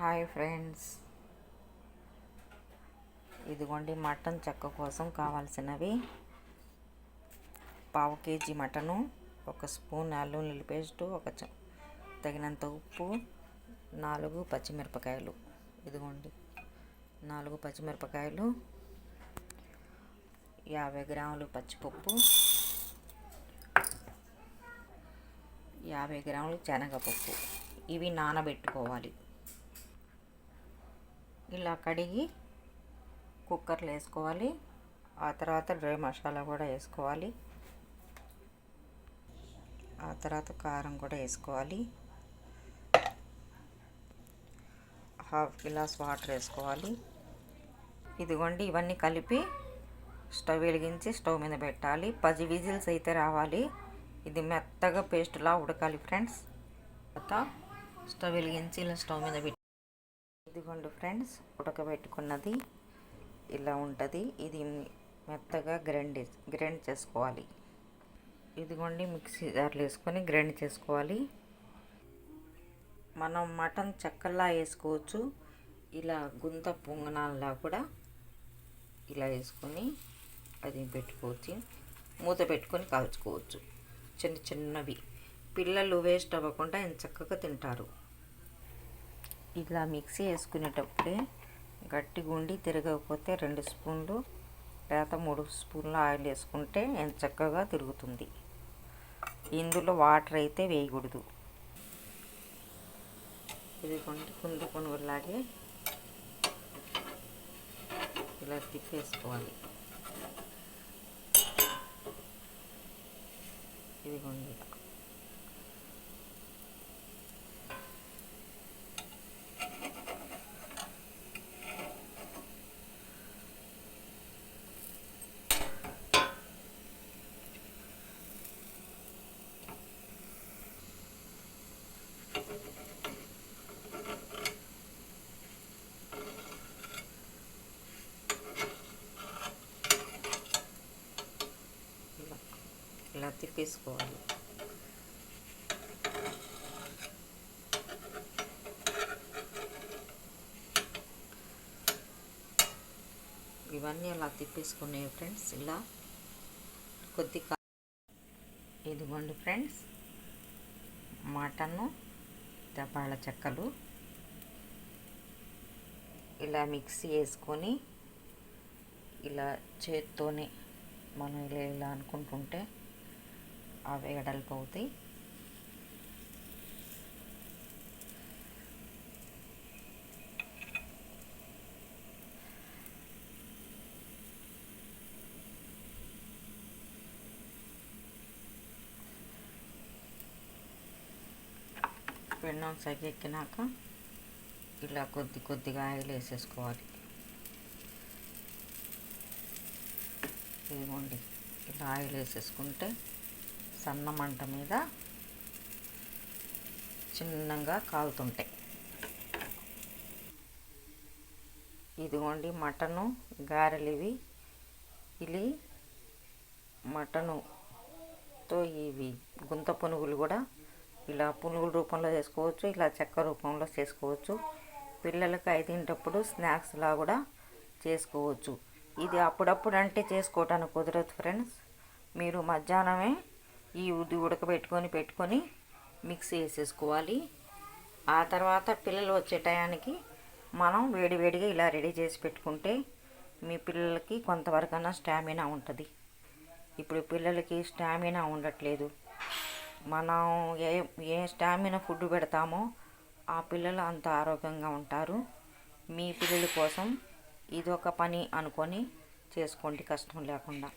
Hi friends. ఇదిగోండి mutton చెక్క కోసం కావాల్సినవి. పావు కేజీ మటను ఒక స్పూన్ అల్లం ఉల్లి పేస్టు ఒక చ- తగినంత ఉప్పు నాలుగు పచ్చిమిరపకాయలు. ఇదిగోండి నాలుగు పచ్చిమిరపకాయలు యాభై గ్రాములు పచ్చిపప్పు యాభై గ్రాములు శనగపప్పు. ఇవి నానబెట్టుకోవాలి. ఇలా కడిగి కుక్కర్లో వేసుకోవాలి. ఆ తర్వాత డ్రై మసాలా కూడా వేసుకోవాలి. ఆ తర్వాత కారం కూడా వేసుకోవాలి. హాఫ్ గ్లాస్ వాటర్ వేసుకోవాలి. ఇదిగోండి ఇవన్నీ కలిపి స్టవ్ వెలిగించి స్టవ్ మీద పెట్టాలి. పది విజిల్స్ అయితే రావాలి. ఇది మెత్తగా పేస్ట్లా ఉడకాలి ఫ్రెండ్స్. తర్వాత స్టవ్ వెలిగించి ఇలా స్టవ్ మీద పెట్టి ఇదిగోండి ఫ్రెండ్స్ ఉడకబెట్టుకున్నది ఇలా ఉంటుంది. ఇది మెత్తగా గ్రైండ్ గ్రైండ్ చేసుకోవాలి. ఇదిగోండి మిక్సీ జార్లు వేసుకొని గ్రైండ్ చేసుకోవాలి. మనం మటన్ చెక్కల్లా వేసుకోవచ్చు. ఇలా గుంత పొంగనాల్లా కూడా ఇలా వేసుకొని అది పెట్టుకోవచ్చు. మూత పెట్టుకొని కాల్చుకోవచ్చు. చిన్న చిన్నవి. పిల్లలు వేస్ట్ అవ్వకుండా ఎంత చక్కగా తింటారు. ఇలా మిక్సీ వేసుకునేటప్పుడే గట్టిగా ఉండి తిరగకపోతే రెండు స్పూన్లు లేత మూడు స్పూన్లు ఆయిల్ వేసుకుంటే ఎంత చక్కగా తిరుగుతుంది. ఇందులో వాటర్ అయితే వేయకూడదు. ఇది కొంటే కుందు కొనుగోలాగే ఇలా తిప్పేసుకోవాలి. ఇదిగోండి ఇలా. ఇలా ఇలా తిప్పేసుకోవాలి ఇవన్నీ అలా తిప్పేసుకునే ఫ్రెండ్స్ ఇలా కొద్ది కా- ఇదిగోండి ఫ్రెండ్స్ మటను దపాళ చెక్కలు ఇలా మిక్సీ వేసుకొని ఇలా చేత్తోనే మనం ఇలా ఇలా అనుకుంటుంటే అవి వెడల్పు అవుతాయి. పెన్నం ఎక్కినాక ఇలా కొద్ది కొద్దిగా ఆయిల్ వేసేసుకోవాలి. ఇదిగోండి ఇలా ఆయిల్ వేసేసుకుంటే సన్న మంట మీద చిన్నగా కాలుతుంటాయి. ఇదిగోండి మటను గారెలు ఇవి ఇవి మటనుతో ఇవి గుంత పునుగులు కూడా ఇలా పునుగుల రూపంలో చేసుకోవచ్చు ఇలా చెక్క రూపంలో చేసుకోవచ్చు. పిల్లలకి అయి తింటప్పుడు స్నాక్స్లా కూడా చేసుకోవచ్చు. ఇది అప్పుడప్పుడు అంటే చేసుకోవటానికి కుదరదు ఫ్రెండ్స్. మీరు మధ్యాహ్నమే ఈ ఉది ఉడకబెట్టుకొని పెట్టుకొని మిక్సీ వేసేసుకోవాలి. ఆ తర్వాత పిల్లలు వచ్చే టయానికి మనం వేడివేడిగా ఇలా రెడీ చేసి పెట్టుకుంటే మీ పిల్లలకి కొంతవరకైనా స్టామినా ఉంటుంది. ఇప్పుడు పిల్లలకి స్టామినా ఉండట్లేదు. మనం ఏ ఏ స్టామినా ఫుడ్ పెడతామో ఆ పిల్లలు అంత ఆరోగ్యంగా ఉంటారు. మీ పిల్లల కోసం ఇది ఒక పని అనుకొని చేసుకోండి కష్టం లేకుండా.